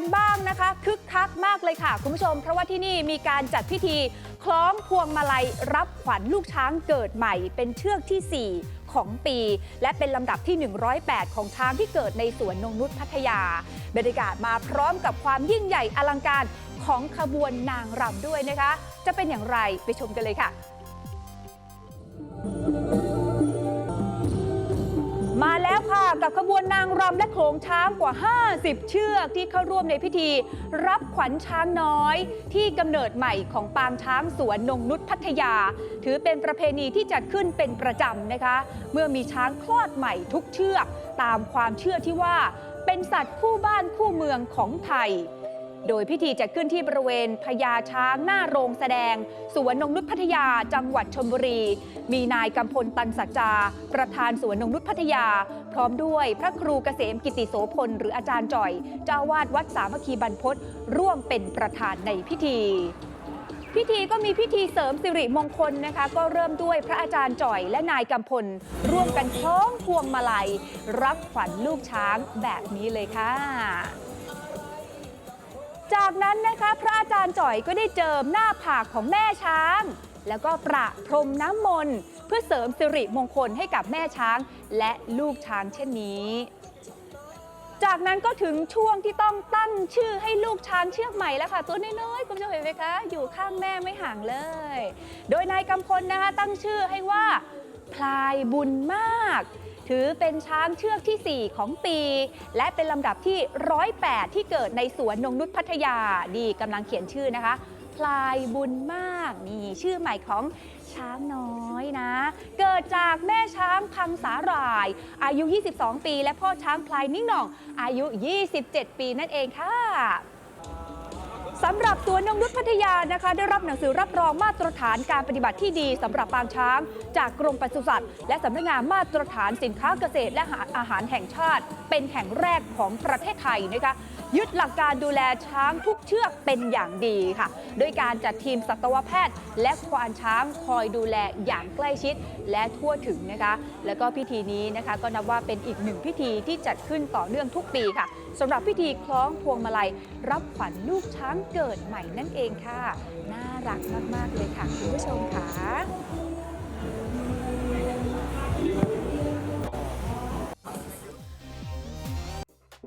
กันบ้างนะคะคึกคักมากเลยค่ะ คุณผู้ชม เพราะว่าที่นี่มีการจัดพิธีคล้องพวงมาลัยรับขวัญลูกช้างเกิดใหม่ เป็นเชือกทีสี่ 4ของปี และเป็นลำดับที่ 108 ของช้างที่เกิดในสวนนงนุษย์พัทยา บรรยากาศมาพร้อมกับความยิ่งใหญ่อลังการของขบวนนางรำด้วยนะคะ จะเป็นอย่างไรไปชมกันเลยค่ะ รำและโขลงช้างกว่า 50 เชือกที่เข้าร่วมในพิธี รับขวัญช้างน้อย ที่กำเนิดใหม่ของปางช้างสวนนงนุษพัทยา ถือเป็นประเพณีที่จัดขึ้นเป็นประจำนะคะ เมื่อมีช้างคลอดใหม่ทุกเชือก ตามความเชื่อที่ว่า เป็นสัตว์คู่บ้านคู่เมืองของไทย โดยพิธีจัดขึ้นที่บริเวณพญาช้างหน้าโรงแสดง สวนนงนุษพัทยาจังหวัดชลบุรี มีนายกำพลตันสัจจา ประธานสวนนงนุษพัทยา พร้อมด้วยพระครูเกษมกิติโสพล หรืออาจารย์จ่อย เจ้าวาดวัดสามัคคีบรรพตร่วมเป็นประธานในพิธีพิธีก็มีพิธีเสริมสิริมงคลนะคะ ก็เริ่มด้วยพระอาจารย์จ่อยและนายกำพล ร่วมกันคล้องพวงมาลัย รับขวัญลูกช้างแบบนี้เลยค่ะ จากนั้นนะคะพระอาจารย์จ่อยก็ได้เจิมหน้าผากของแม่ช้าง แล้วก็ประพรมน้ำมนต์ เพื่อเสริมสิริมงคลให้กับแม่ช้างและลูกช้างเช่นนี้ จากนั้นก็ถึงช่วงที่ต้องตั้งชื่อให้ลูกช้างเชือกใหม่แล้วค่ะ ตัวน้อยๆคุณผู้ชมเห็นไหมคะ อยู่ข้างแม่ไม่ห่างเลย โดยนายกำพลนะคะตั้งชื่อให้ว่าพลายบุญมาก ถือเป็นช้างเชือกทีสี่ 4 ของปี และเป็นลำดับที่ 108 ที่เกิดในสวนนงนุษพัทยาดีกำลังเขียนชื่อนะคะพลายบุญมากนี่ชื่อใหม่ของช้างน้อยนะ เกิดจากแม่ช้างพังสาหร่าย อายุ 22 ปี และพ่อช้างพลายนิ่งหน่อง อายุ 27 ปีนั่นเองค่ะ สำหรับสวนนงนุษพัทยานะคะ ได้รับหนังสือรับรองมาตรฐานการปฏิบัติที่ดีสำหรับปางช้าง จากกรมปศุสัตว์ และสำนักงานมาตรฐานสินค้าเกษตรและอาหารแห่งชาติ เป็นแห่งแรกของประเทศไทยนะคะ ยึดหลักการดูแลช้างทุกเชือกเป็นอย่างดีค่ะ โดยการจัดทีมสัตวแพทย์ และควานช้างคอยดูแลอย่างใกล้ชิดและทั่วถึงนะคะ แล้วก็พิธีนี้นะคะก็นับว่าเป็นอีกหนึ่งพิธีที่จัดขึ้นต่อเนื่องทุกปีค่ะสำหรับพิธีคล้องพวงมาลัย รับขวัญลูกช้างเกิดใหม่นั่นเองค่ะ น่ารักมาก ๆ เลยค่ะคุณผู้ชมค่ะ